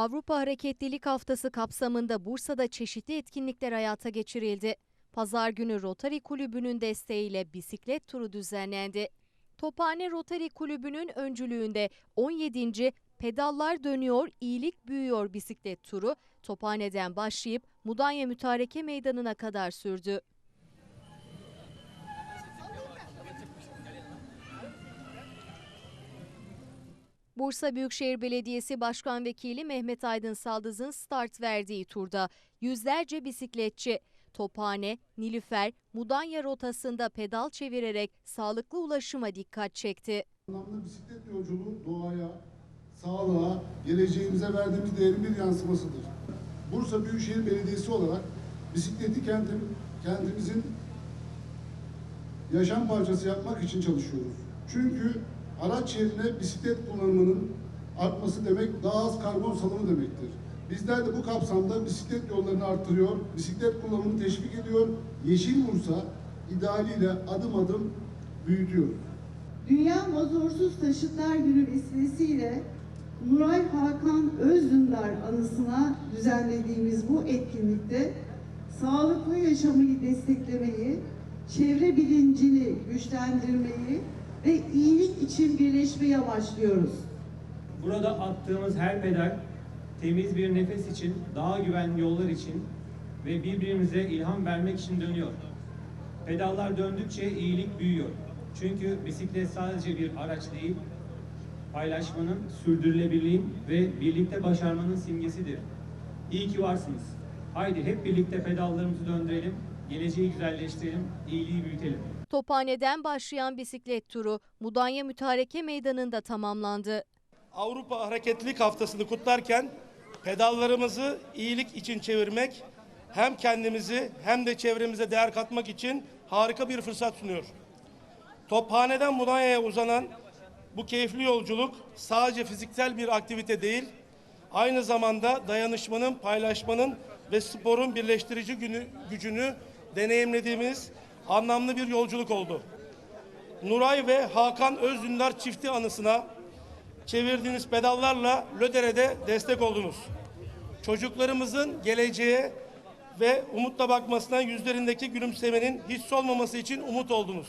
Avrupa Hareketlilik Haftası kapsamında Bursa'da çeşitli etkinlikler hayata geçirildi. Pazar günü Rotary Kulübü'nün desteğiyle bisiklet turu düzenlendi. Tophane Rotary Kulübü'nün öncülüğünde 17. Pedallar Dönüyor, İyilik Büyüyor bisiklet turu Tophane'den başlayıp Mudanya Mütareke Meydanı'na kadar sürdü. Bursa Büyükşehir Belediyesi Başkan Vekili Mehmet Aydın Saldız'ın start verdiği turda yüzlerce bisikletçi Tophane, Nilüfer, Mudanya rotasında pedal çevirerek sağlıklı ulaşıma dikkat çekti. Anlamlı bisiklet yolculuğu doğaya, sağlığa, geleceğimize verdiğimiz değerin bir yansımasıdır. Bursa Büyükşehir Belediyesi olarak bisikleti kendim, kendimizin yaşam parçası yapmak için çalışıyoruz. Çünkü araç yerine bisiklet kullanımının artması demek daha az karbon salımı demektir. Bizler de bu kapsamda bisiklet yollarını arttırıyor, bisiklet kullanımını teşvik ediyor, Yeşil Bursa idealiyle adım adım büyütüyoruz. Dünya Motorsuz Taşıtlar Günü vesilesiyle Nuray Hakan Özdündar anısına düzenlediğimiz bu etkinlikte sağlıklı yaşamı desteklemeyi, çevre bilincini güçlendirmeyi ve iyilik için birleşmeyi amaçlıyoruz. Burada attığımız her pedal temiz bir nefes için, daha güvenli yollar için ve birbirimize ilham vermek için dönüyor. Pedallar döndükçe iyilik büyüyor. Çünkü bisiklet sadece bir araç değil, paylaşmanın, sürdürülebilirliğin ve birlikte başarmanın simgesidir. İyi ki varsınız. Haydi hep birlikte pedallarımızı döndürelim, geleceği güzelleştirelim, iyiliği büyütelim. Tophane'den başlayan bisiklet turu Mudanya Mütareke Meydanı'nda tamamlandı. Avrupa Hareketlilik Haftası'nı kutlarken pedallarımızı iyilik için çevirmek hem kendimizi hem de çevremize değer katmak için harika bir fırsat sunuyor. Tophane'den Mudanya'ya uzanan bu keyifli yolculuk sadece fiziksel bir aktivite değil, aynı zamanda dayanışmanın, paylaşmanın ve sporun birleştirici günü, gücünü deneyimlediğimiz anlamlı bir yolculuk oldu. Nuray ve Hakan Özdündar çifti anısına çevirdiğiniz pedallarla Lödere'de destek oldunuz. Çocuklarımızın geleceğe ve umutla bakmasına yüzlerindeki gülümsemenin hiç solmaması için umut oldunuz.